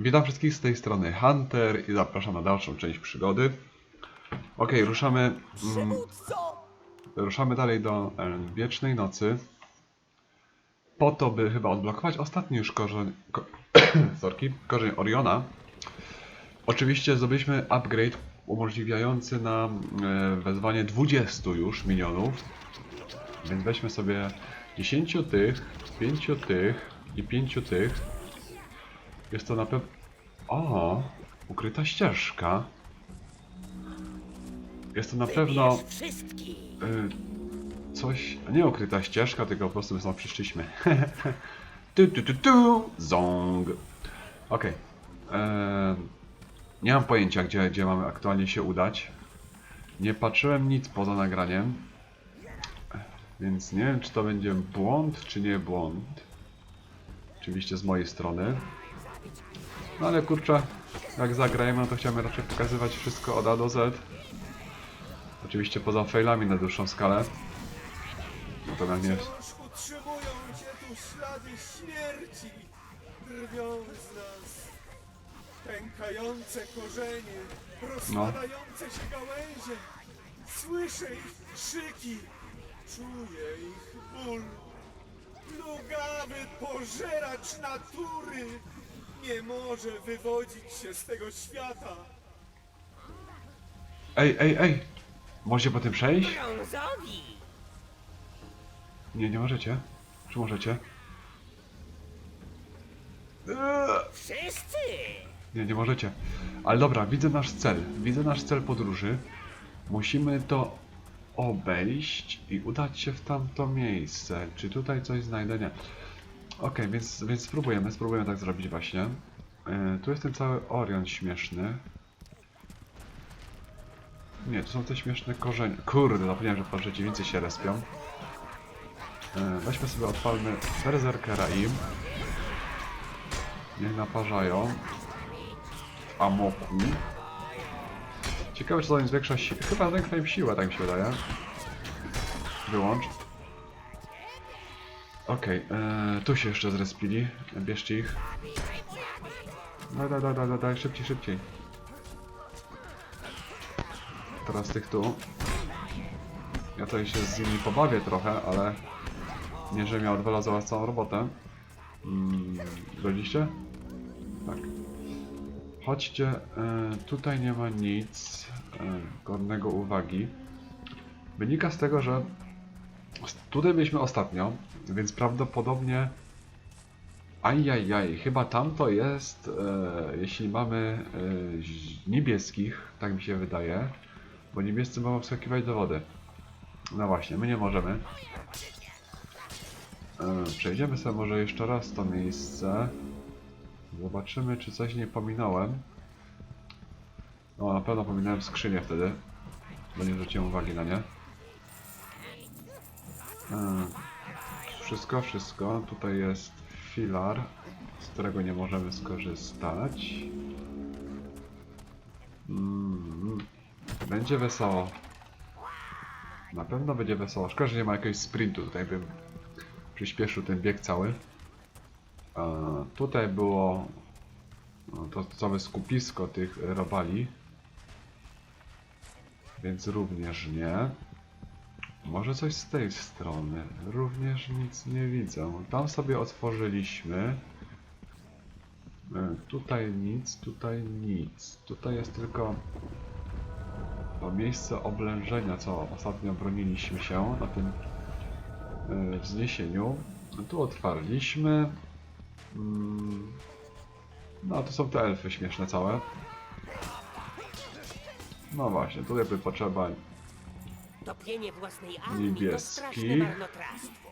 Witam wszystkich z tej strony Hunter i zapraszam na dalszą część przygody. Ok, ruszamy, mm, ruszamy dalej do Wiecznej Nocy. Po to, by chyba odblokować ostatni już korzeń, ko, sorki, korzeń Oriona. Oczywiście zrobiliśmy upgrade umożliwiający nam e, wezwanie 20 już minionów. Więc weźmy sobie 10 tych, 5 tych i 5 tych. Jest to na pewno... O! Ukryta ścieżka. Jest to na pewno y, coś... Nie ukryta ścieżka, tylko po prostu my stąd przyszliśmy. tu tu tu tu! Zong! Okej. Em, Nie mam pojęcia, gdzie, gdzie mamy aktualnie się udać. Nie patrzyłem nic poza nagraniem. Więc nie wiem, czy to będzie błąd, czy nie błąd. Oczywiście z mojej strony. No ale kurczę, jak zagrajemy, no to chciałem raczej pokazywać wszystko od A do Z. Oczywiście poza failami na dłuższą skalę. Natomiast nie... Wciąż utrzymują cię tu ślady śmierci, drwią z nas. Pękające korzenie, rozpadające się gałęzie. Słyszę ich krzyki, czuję ich ból. Plugawy pożeracz natury nie może wywodzić się z tego świata. Ej, ej, ej! Możecie po tym przejść? Brązowi! Nie, nie możecie. Czy możecie? Eee, Wszyscy! Nie, nie możecie. Ale dobra, widzę nasz cel. Widzę nasz cel podróży. Musimy to obejść i udać się w tamto miejsce. Czy tutaj coś znajdę? Nie. Okej, więc, więc spróbujemy, spróbujemy tak zrobić właśnie. Yy, tu jest ten cały Orion śmieszny. Nie, tu są te śmieszne korzenie. Kurde, zapomniałem, że po przeciwnicy się respią. Yy, weźmy sobie, odpalmy Berserkera im. Niech naparzają. W amoku. Ciekawe, czy to im zwiększa siłę. Chyba zwiększa im siłę, tak mi się wydaje. Wyłącz. Okej, okay, tu się jeszcze zrespili. Bierzcie ich. Daj, daj, daj, daj, daj, szybciej, szybciej. Teraz tych tu. Ja tutaj się z nimi pobawię trochę, ale nie, że miał was całą robotę. Mm? Tak. Chodźcie, e, tutaj nie ma nic e, godnego uwagi. Wynika z tego, że tutaj byliśmy ostatnio, więc prawdopodobnie Ajajaj, chyba tam to jest, e, jeśli mamy e, niebieskich, tak mi się wydaje, bo niebiescy mogą wskakiwać do wody. No właśnie, my nie możemy. E, przejdziemy sobie może jeszcze raz to miejsce. Zobaczymy, czy coś nie pominąłem. No, na pewno pominąłem skrzynię wtedy, bo nie zwróciłem uwagi na nie. E, Wszystko, wszystko. Tutaj jest filar, z którego nie możemy skorzystać. Mm, będzie wesoło. Na pewno będzie wesoło. Szkoda, że nie ma jakiegoś sprintu. Tutaj bym przyspieszył ten bieg cały. E, tutaj było no, to całe skupisko tych robali. Więc również nie. Może coś z tej strony. Również nic nie widzę. Tam sobie otworzyliśmy. E, Tutaj nic, tutaj nic. Tutaj jest tylko to miejsce oblężenia, co ostatnio broniliśmy się na tym e, wzniesieniu. Tu otwarliśmy. Mm. No, to są te elfy śmieszne całe. No właśnie, tutaj by potrzeba Topienie własnej armii to straszne marnotrawstwo.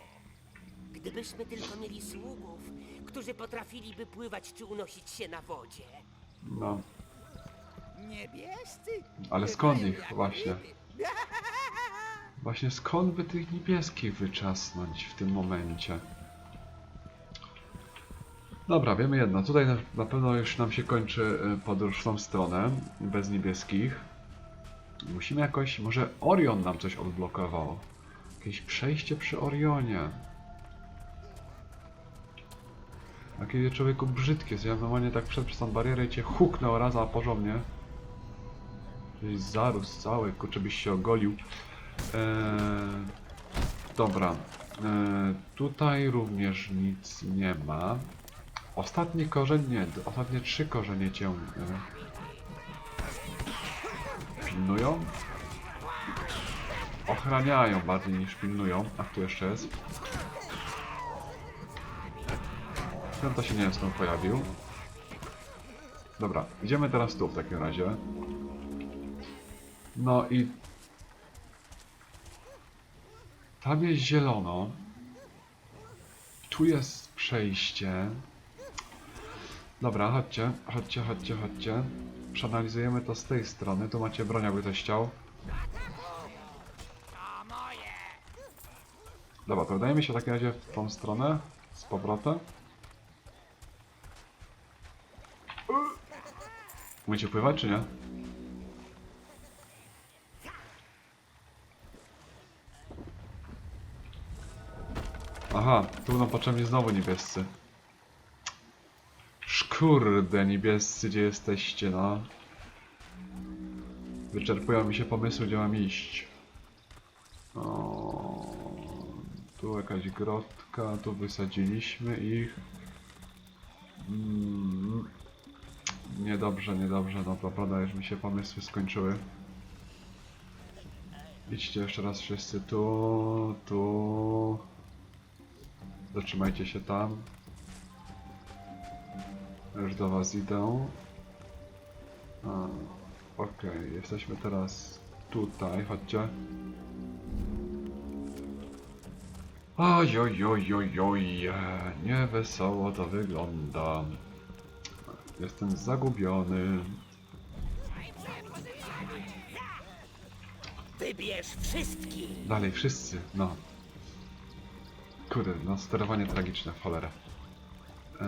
Gdybyśmy tylko mieli sługów, którzy potrafiliby pływać czy unosić się na wodzie. No, Niebiescy? ale skąd ich właśnie? Właśnie skąd by tych niebieskich wyczasnąć w tym momencie? Dobra, wiemy jedno. Tutaj na, na pewno już nam się kończy y, podróż w tą stronę, bez niebieskich. Musimy jakoś, może Orion nam coś odblokował. Jakieś przejście przy Orionie. Jakie człowieku brzydkie jest. Ja normalnie tak przed przez tą barierę i cię huknął raz, a porządnie. Gdzieś zarósł cały, kurczę byś się ogolił. Eee, dobra. Eee, tutaj również nic nie ma. Ostatni korzeń, nie, ostatnie trzy korzenie cię e, pilnują. Ochraniają bardziej niż pilnują. A tu jeszcze jest. Ten to się nie wiem skąd pojawił. Dobra, idziemy teraz tu w takim razie. No i... Tam jest zielono. Tu jest przejście. Dobra, chodźcie, chodźcie, chodźcie, chodźcie. Przeanalizujemy to z tej strony. Tu macie broń, jakby ktoś chciał. Dobra, to wydaje mi się w takim razie w tą stronę. Z powrotem. Umiecie pływać, czy nie? Aha, tu będą potrzebni znowu niebiescy. Szkurde, niebiescy, gdzie jesteście, no? Wyczerpują mi się pomysły, gdzie mam iść. O, tu jakaś grotka, tu wysadziliśmy ich. Mm, niedobrze, niedobrze, no prawda, już mi się pomysły skończyły. Idźcie jeszcze raz wszyscy tu, tu. Zatrzymajcie się tam. Już do was idę. A, Okej, jesteśmy teraz tutaj, chodźcie. Oj, oj, oj, oj, oj, nie wesoło to wygląda. Jestem zagubiony. Wybierz wszystkich! Dalej, wszyscy, no. Kurde, no sterowanie tragiczne, w cholerę. Eee,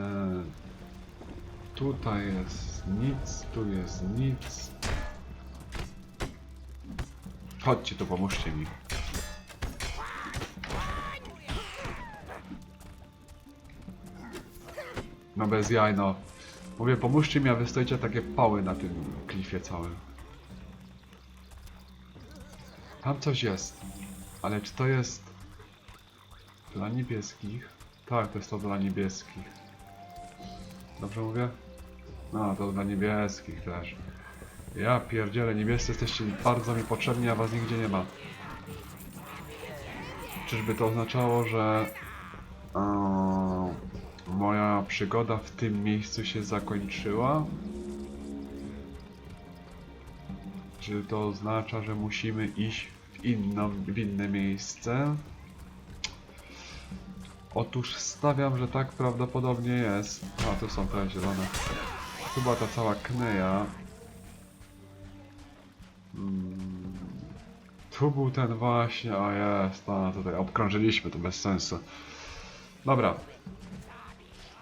tutaj jest nic, tu jest nic. Chodźcie tu, pomóżcie mi. No bez jaj, no. Mówię, pomóżcie mi, a wy stoicie takie pały na tym klifie całym. Tam coś jest. Ale czy to jest dla niebieskich? Tak, to jest to dla niebieskich. Dobrze mówię? No, to dla niebieskich też. Ja pierdzielę, niebiescy jesteście bardzo mi potrzebni, a was nigdzie nie ma. Czyżby to oznaczało, że eee, moja przygoda w tym miejscu się zakończyła? Czy to oznacza, że musimy iść w, inną, w inne miejsce? Otóż stawiam, że tak prawdopodobnie jest. A, tu są te zielone. Tu była ta cała kneja. Mm, Tu był ten właśnie, o jest, a tutaj obkrążyliśmy, to bez sensu. Dobra.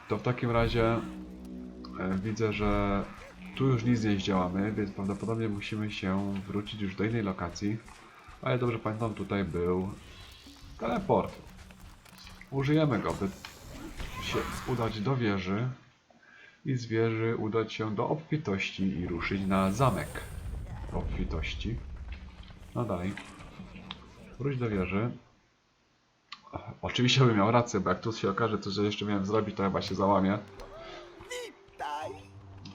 To w takim razie e, widzę, że tu już nic nie zdziałamy, więc prawdopodobnie musimy się wrócić już do innej lokacji. Ale dobrze pamiętam, tutaj był teleport. Użyjemy go, by się udać do wieży i z wieży udać się do obfitości i ruszyć na zamek obfitości. No dalej. Wróć do wieży. Oczywiście bym miał rację, bo jak tu się okaże, co że jeszcze miałem zrobić, to chyba się załamie.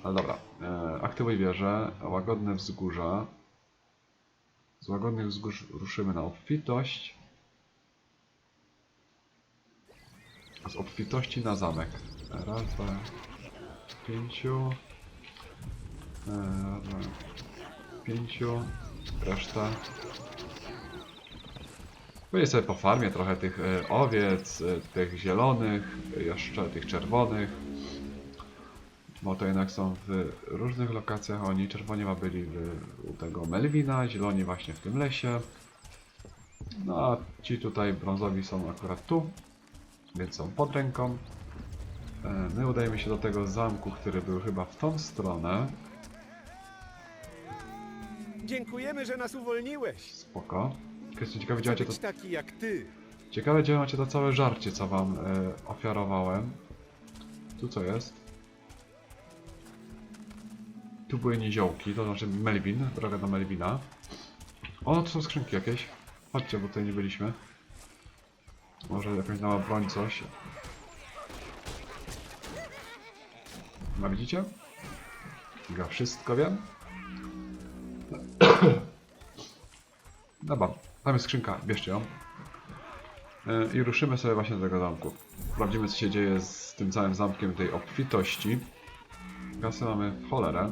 Ale dobra, e, aktywuj wieżę, łagodne wzgórza. Z łagodnych wzgórz ruszymy na obfitość. Z obfitości na zamek. Raz, dwa, pięciu. E, pięciu. Reszta. Będzie sobie po farmie trochę tych e, owiec, e, tych zielonych, e, jeszcze tych czerwonych. Bo to jednak są w różnych lokacjach. Oni czerwoni ma byli w, u tego Melvina, zieloni właśnie w tym lesie. No a ci tutaj brązowi są akurat tu, więc są pod ręką. E, My udajemy się do tego zamku, który był chyba w tą stronę. Dziękujemy, że nas uwolniłeś. Spoko. Jestem ciekawy, gdzie Chcę macie to, być taki jak ty. ciekawe, gdzie macie to całe żarcie, co wam e, ofiarowałem. Tu co jest? Tu były niziołki, to znaczy Melvin, droga do Melvina. O, to są skrzynki jakieś. Chodźcie, bo tutaj nie byliśmy. Może jakaś nowa broń, coś. No widzicie? Ja wszystko wiem. Dobra, tam jest skrzynka, bierzcie ją. E, I ruszymy sobie właśnie do tego zamku. Sprawdzimy co się dzieje z tym całym zamkiem tej obfitości. Kasy mamy w cholerę.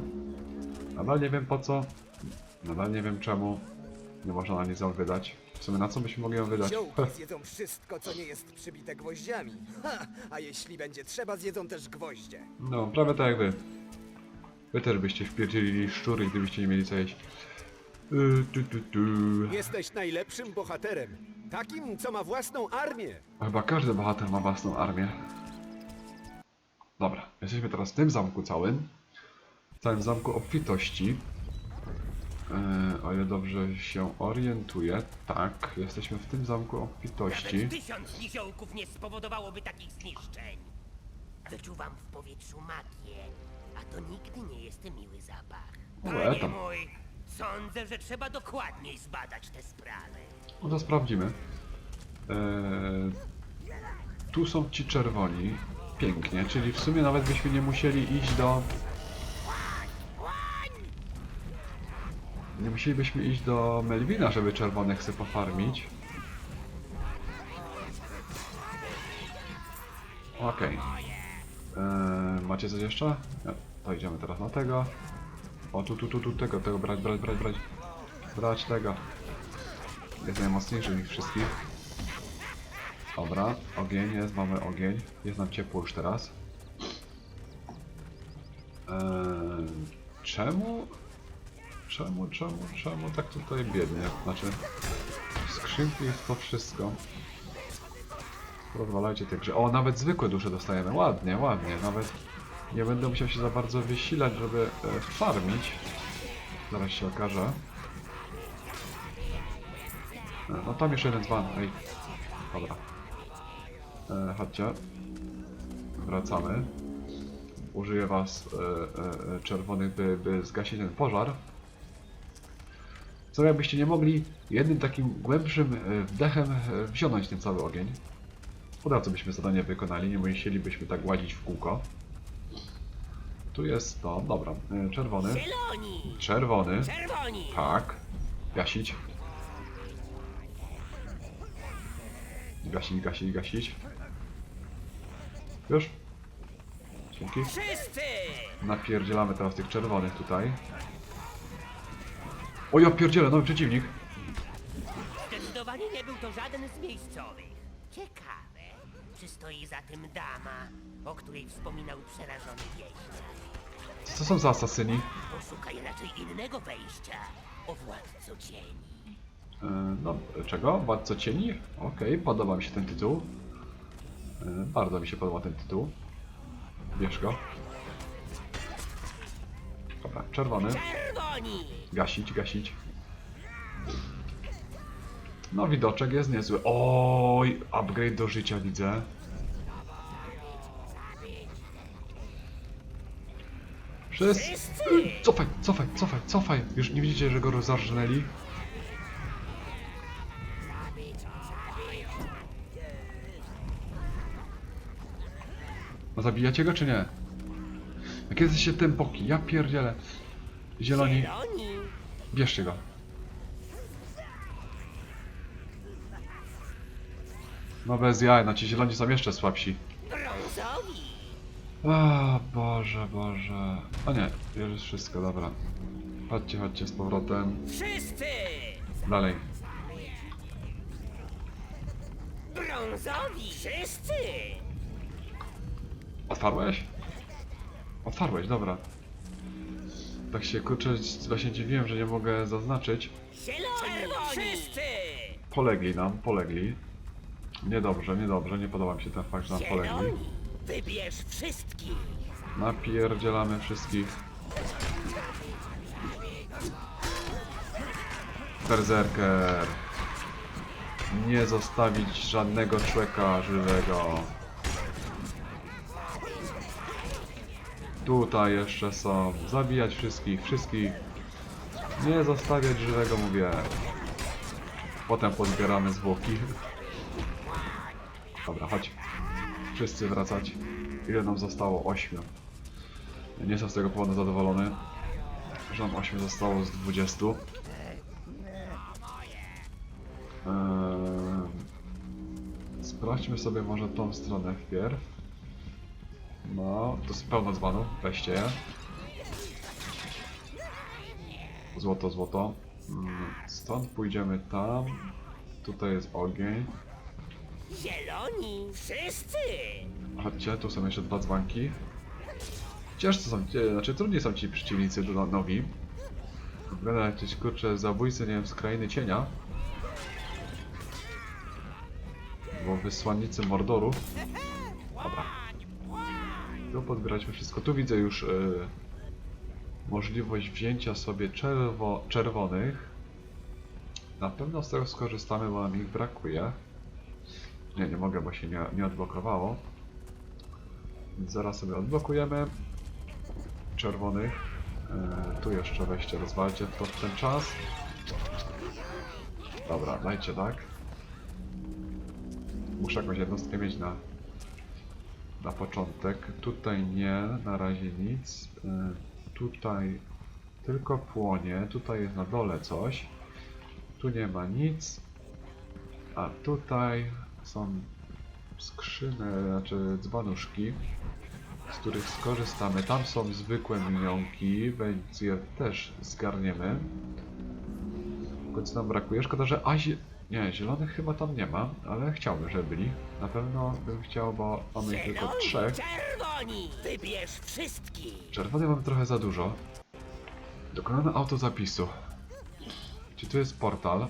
Nadal nie wiem po co. Nadal nie wiem czemu. Nie można na nie. Sumie na co byśmy mogli ją wydać? Ziołki zjedzą wszystko, co nie jest przybite gwoździami. Ha! A jeśli będzie trzeba, zjedzą też gwoździe. No, prawie tak jak wy. Wy też byście wpierdzielili szczury, gdybyście nie mieli co jeść. Y, tu, tu, tu. Jesteś najlepszym bohaterem. Takim, co ma własną armię. Chyba każdy bohater ma własną armię. Dobra, jesteśmy teraz w tym zamku całym. W całym zamku obfitości. Yy, o ile dobrze się orientuję, tak, jesteśmy w tym zamku obfitości. Nawet tysiąc niziołków nie spowodowałoby takich zniszczeń. Wyczuwam w powietrzu magię, a to nigdy nie jest miły zapach. Ue, Panie tam. mój, sądzę, że trzeba dokładniej zbadać tę sprawę. No to sprawdzimy. Yy, tu są ci czerwoni. Pięknie, czyli w sumie nawet byśmy nie musieli iść do... Nie musielibyśmy iść do Melvina, żeby czerwonych sobie pofarmić. Okej. Yy, macie coś jeszcze? Nie. To idziemy teraz na tego. O, tu, tu, tu, tu, tego, tego, brać, brać, brać, brać. Brać tego. Jest najmocniejszy z nich wszystkich. Dobra, ogień jest, mamy ogień. Jest nam ciepło już teraz. Eee, czemu? Czemu, czemu, czemu tak tutaj biednie? Znaczy, skrzynki jest to wszystko. Rozwalajcie te grze. O, nawet zwykłe dusze dostajemy. Ładnie, ładnie. Nawet nie będę musiał się za bardzo wysilać, żeby e, farmić. Zaraz się okaże. E, No tam jeszcze jeden dzban, ej. Dobra. E, chodźcie. Wracamy. Użyję was e, e, e, czerwonych, by, by zgasić ten pożar. Co jakbyście nie mogli jednym takim głębszym e, wdechem e, wziąć ten cały ogień. Od razu byśmy zadanie wykonali, nie musielibyśmy tak łazić w kółko. Tu jest to, dobra, e, czerwony. Czerwony, tak. Gasić. Gasić, gasić, gasić. Już? Dzięki. Wszyscy! Napierdzielamy teraz tych czerwonych tutaj. O ja pierdzielę, nowy przeciwnik. Zdecydowanie nie był to żaden z miejscowych. Ciekawe, czy stoi za tym dama, o której wspominał przerażony wieśniak. Co są za asasyni? Poszukaj raczej innego wejścia, o władco cieni. E, no, czego? Władco Cieni? Okej, podoba mi się ten tytuł. E, bardzo mi się podoba ten tytuł. Bierz go. Dobra, czerwony. Gasić, gasić. No, widoczek jest niezły. Oj, upgrade do życia widzę. Wszyscy! Cofaj, cofaj, cofaj, cofaj. Już nie widzicie, że go rozarżnęli? No zabijacie go czy nie? Jak jesteście tempoki, ja pierdzielę. Zieloni, bierzcie go. No bez jaj, no ci zieloni są jeszcze słabsi. Brązowi! O Boże, Boże. O nie, już wszystko, dobra. Chodźcie, chodźcie z powrotem. Wszyscy! Dalej. Brązowi! Wszyscy! Otwarłeś? Otwarłeś, dobra. Tak się kurczę, właśnie dziwiłem, że nie mogę zaznaczyć. Wszyscy! Polegli nam, polegli. Niedobrze, niedobrze, nie podoba mi się ten fakt, że nam polegli. Wybierz wszystkich! Napierdzielamy wszystkich. Berserker. Nie zostawić żadnego człowieka żywego. Tutaj jeszcze są. Zabijać wszystkich, wszystkich. Nie zostawiać żywego, mówię. Potem pozbieramy zwłoki. Dobra, chodź. Wszyscy wracać. Ile nam zostało? 8. Ja nie jestem z tego powodu zadowolony, że nam 8 zostało z 20. Eee, sprawdźmy sobie może tą stronę wpierw. No, to jest pełno dzbanów, weźcie je. Złoto, złoto. Mm, Stąd pójdziemy tam. Tutaj jest ogień. Zieloni! Wszyscy! Chodźcie, tu są jeszcze dwa dzbanki. Ciężko są, e, znaczy trudniej są ci przeciwnicy do nowi. Wygląda jak jakieś kurcze zabójcy, nie wiem, z krainy cienia. Bo wysłannicy Mordoru. Tu podbieraliśmy wszystko. Tu widzę już e, możliwość wzięcia sobie czerwo czerwonych. Na pewno z tego skorzystamy, bo nam ich brakuje. Nie, nie mogę, bo się nie, nie odblokowało. Więc zaraz sobie odblokujemy czerwonych. E, tu jeszcze weźcie, rozwalcie to w ten czas. Dobra, dajcie tak. Muszę jakąś jednostkę mieć na, na początek. Tutaj nie, na razie nic. E, tutaj tylko płonie. Tutaj jest na dole coś. Tu nie ma nic. A tutaj są skrzyny, znaczy dzbanuszki, z których skorzystamy. Tam są zwykłe minionki, więc je też zgarniemy. Tylko co nam brakuje? Szkoda, że Azie... Nie, zielonych chyba tam nie ma, ale chciałbym, żeby byli. Na pewno bym chciał, bo mamy ich tylko trzech. Czerwoni! Wybierz wszystkich! Czerwony mam trochę za dużo. Dokonano autozapisu. Czy tu jest portal?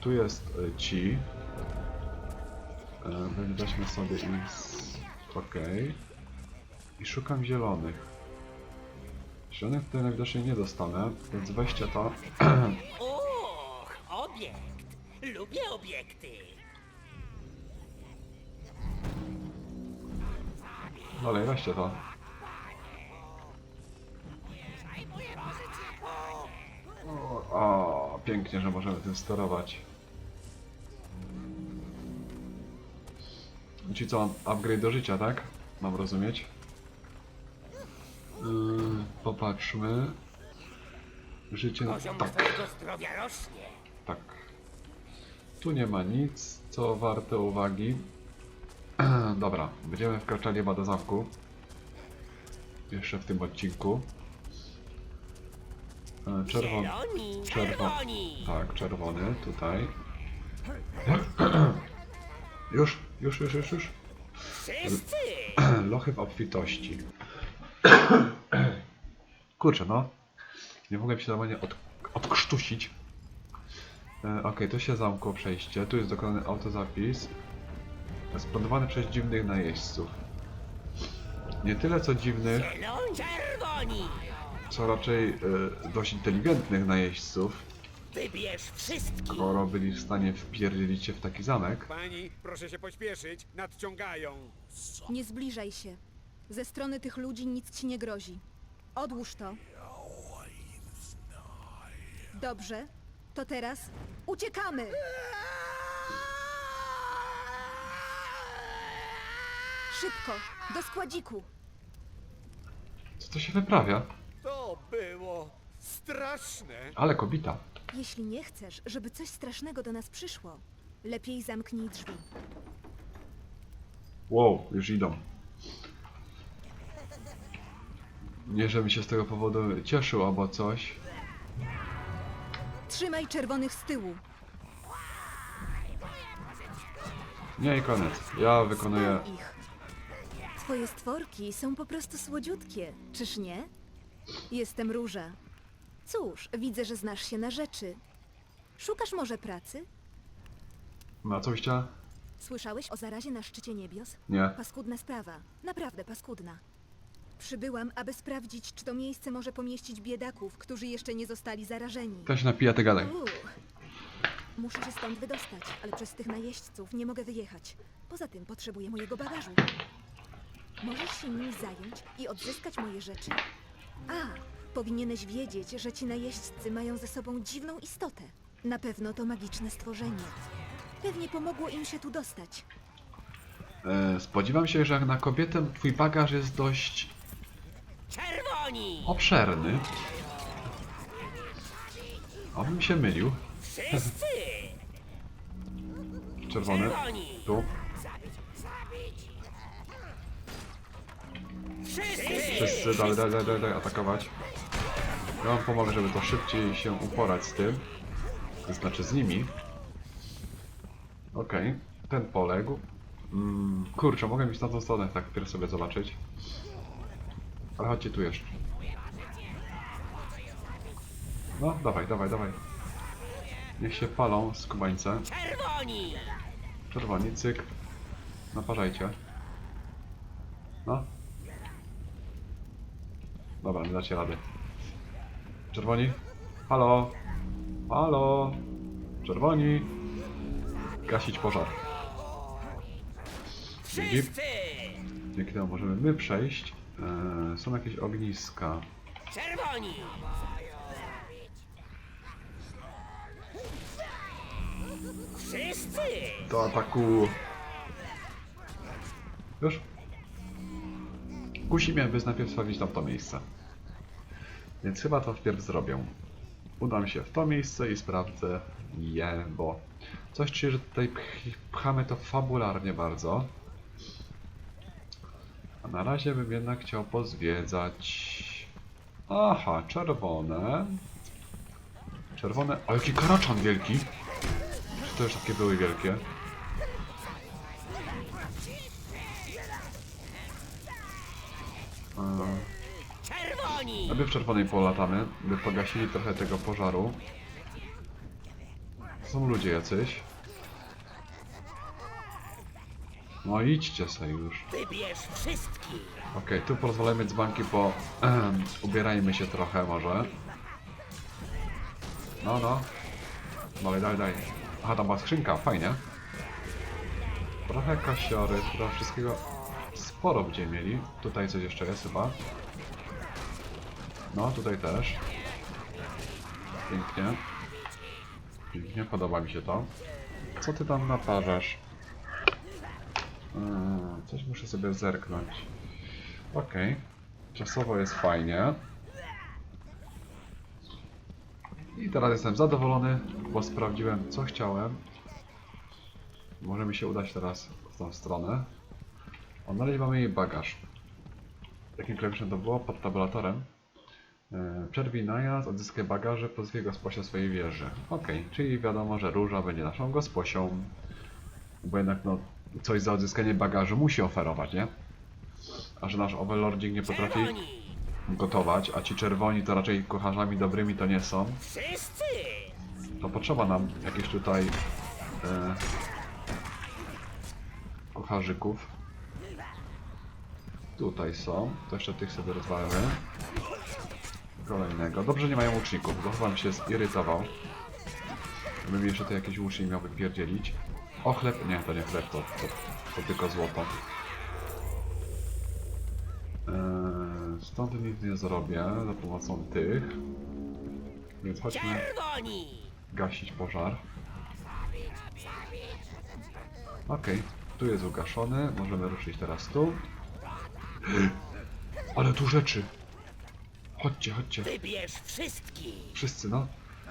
Tu jest y, ci. E, Weźmy sobie ich z... Okej. I szukam zielonych. Zielonych tutaj najwidoczniej nie dostanę, więc weźcie to. Och, obiekt! Lubię obiekty! Dalej, weźcie to. O, o, pięknie, że możemy tym sterować. Ci co, upgrade do życia, tak? Mam rozumieć. Yy, popatrzmy. Życie... Poziom Tak, twojego zdrowia rośnie! tak. Tu nie ma nic, co warte uwagi. Dobra, będziemy wkraczali chyba do zamku. Jeszcze w tym odcinku. Czerwony. Zieloni! Czerwo- Czerwoni! Tak, czerwony, tutaj. Już, już, już, już, już. Lochy w obfitości. Kurczę, no. Nie mogłem się normalnie od, odkrztusić. E, Okej, tu się zamkło przejście. Tu jest dokonany autozapis. Splanowany przez dziwnych najeźdźców. Nie tyle co dziwnych! Czerwoni! co raczej e, dość inteligentnych najeźdźców, Wybierz wszystkich! skoro byli w stanie wpierdzielić się w taki zamek. Pani, proszę się pośpieszyć, nadciągają. Nie zbliżaj się. Ze strony tych ludzi nic ci nie grozi. Odłóż to. Dobrze. To teraz uciekamy! Szybko, do składziku. Co to się wyprawia? To było straszne. Ale kobita. Jeśli nie chcesz, żeby coś strasznego do nas przyszło, lepiej zamknij drzwi. Wow, już idą. Nie, żebym się z tego powodu cieszył albo coś. Trzymaj czerwonych z tyłu. Nie i koniec. Ja wykonuję. Ich. Twoje stworki są po prostu słodziutkie, czyż nie? Jestem Róża. Cóż, widzę, że znasz się na rzeczy. Szukasz może pracy? Na co chciała? Słyszałeś o zarazie na szczycie niebios? Nie. Paskudna sprawa. Naprawdę paskudna. Przybyłam, aby sprawdzić, czy to miejsce może pomieścić biedaków, którzy jeszcze nie zostali zarażeni. Też napija te gadaj. Muszę się stąd wydostać, ale przez tych najeźdźców nie mogę wyjechać. Poza tym potrzebuję mojego bagażu. Możesz się nimi zająć i odzyskać moje rzeczy? A, powinieneś wiedzieć, że ci najeźdźcy mają ze sobą dziwną istotę. Na pewno to magiczne stworzenie. Pewnie pomogło im się tu dostać. E, spodziewam się, że jak na kobietę twój bagaż jest dość Czerwoni! obszerny. Obym się mylił. Wszyscy! Czerwony. Czerwoni! Tu. Wszyscy! Wszyscy, dalej, dalej, dalej, dalej, atakować. Ja wam pomogę, żeby to szybciej się uporać z tym. To znaczy z nimi. Okej, ten poległ. Mm, kurczę, mogę iść na tą stronę, tak pierwszy sobie zobaczyć. Ale chodźcie tu jeszcze. No, dawaj, dawaj, dawaj. Niech się palą skubańce. Czerwoni! Czerwoni, cyk. Naparzajcie. No. Dobra, nie dacie rady. Czerwoni? Halo? Halo? Czerwoni? Gasić pożar. Dzięki. Dzięki temu możemy my przejść. Eee, są jakieś ogniska. Czerwoni! Wszyscy! Do ataku! Już? Kusi mnie, by najpierw sprawdzić tamto miejsce. Więc chyba to wpierw zrobię. Udam się w to miejsce i sprawdzę je, bo coś czuję, że tutaj pch- pchamy to fabularnie bardzo. A na razie bym jednak chciał pozwiedzać... Aha, czerwone. Czerwone... O, jaki karaczan wielki! Czy to już takie były wielkie? Czerwoni! My w czerwonej polatamy, by pogasili trochę tego pożaru. Są ludzie jacyś. No idźcie sobie już. Wybierz wszystkich! Okej, tu pozwolimy dzbanki, bo ehem, ubierajmy się trochę może. No, no. Dalej, dalej, dalej. Aha, tam była skrzynka, fajnie. Trochę kasiory, trochę wszystkiego sporo będziemy mieli. Tutaj coś jeszcze jest chyba. No, tutaj też. Pięknie. Pięknie, podoba mi się to. Co ty tam naparzasz? Coś muszę sobie zerknąć. Okej. Czasowo jest fajnie. I teraz jestem zadowolony, bo sprawdziłem co chciałem. Może mi się udać teraz w tą stronę. Odnaleźć mamy jej bagaż. Jakim klawiszem to było? Pod tabulatorem. E, Przerwij najazd, odzyskaj bagaże, pozwij gosposia swojej wieży. Okej, czyli wiadomo, że Róża będzie naszą gosposią. Bo jednak no, coś za odzyskanie bagażu musi oferować, nie? A że nasz overlordzik nie potrafi gotować, a ci czerwoni to raczej kucharzami dobrymi to nie są, Wszyscy! to potrzeba nam jakichś tutaj e, kucharzyków. Tutaj są, to jeszcze tych sobie rozwalimy. Kolejnego. Dobrze nie mają łuczników, bo chyba mi się zirytował. Bym mi jeszcze tu jakiś łucznik miał wypierdzielić. O chleb, nie to nie chleb, to, to, to tylko złoto. Eee, stąd nic nie zrobię za pomocą tych. Więc chodźmy gasić pożar. Okej, tu jest ugaszony, możemy ruszyć teraz tu. Ale tu rzeczy! Chodźcie, chodźcie, Wybierz wszystkich! wszyscy no.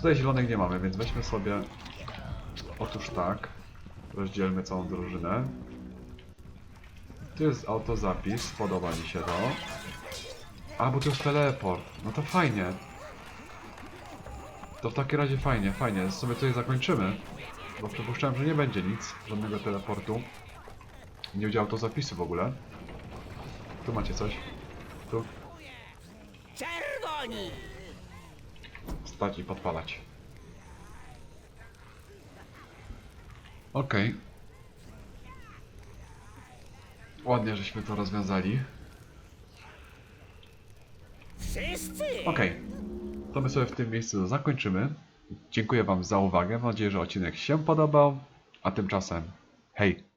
Tutaj zielonych nie mamy, więc weźmy sobie... Otóż tak. Rozdzielmy całą drużynę. Tu jest autozapis, podoba mi się to. A, bo to jest teleport. No to fajnie. To w takim razie fajnie, fajnie. Sobie tutaj zakończymy. Bo przypuszczałem, że nie będzie nic, żadnego teleportu. Nie będzie autozapisu w ogóle. Tu macie coś. Tu Czerwoni! Stać i podpalać. Okej. Ładnie, żeśmy to rozwiązali. Wszyscy! Okej. To my sobie w tym miejscu zakończymy. Dziękuję Wam za uwagę. Mam nadzieję, że odcinek się podobał. A tymczasem hej!